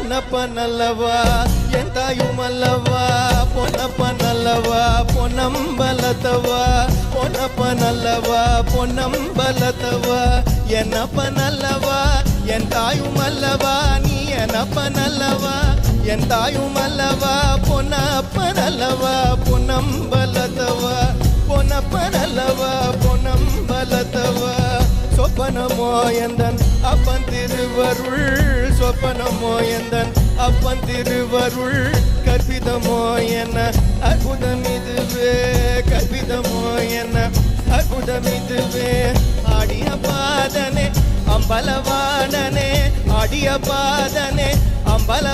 என்னப்ப நல்லவா என் தாயும் அல்லவா? பொன்னப்ப நல்லவா பொன்னம்பலத்தவா? பொன்னப்ப நல்லவா பொன்னம்பலத்தவா? என்னப்ப நல்லவா என் தாயும் அல்லவா? நீ என்னப்ப நல்லவா என் தாயும் அல்லவா? பொன்னப்ப நல்லவா பொன்னம்பலத்தவா? பொன்னப்ப நல்லவா பொன்னம்பலத்தவா? சொப்பனமோ எந்தன் அப்பன் திருவருள் சொப்பனமோ எந்தன் அப்பன் திருவருள் கற்பிதமோ என்ன அற்புதம் இதுவே கற்பிதமோ என்ன அற்புதம் இதுவே. ஆடிய பாதனே அம்பலவாணனே ஆடிய பாதனே அம்பல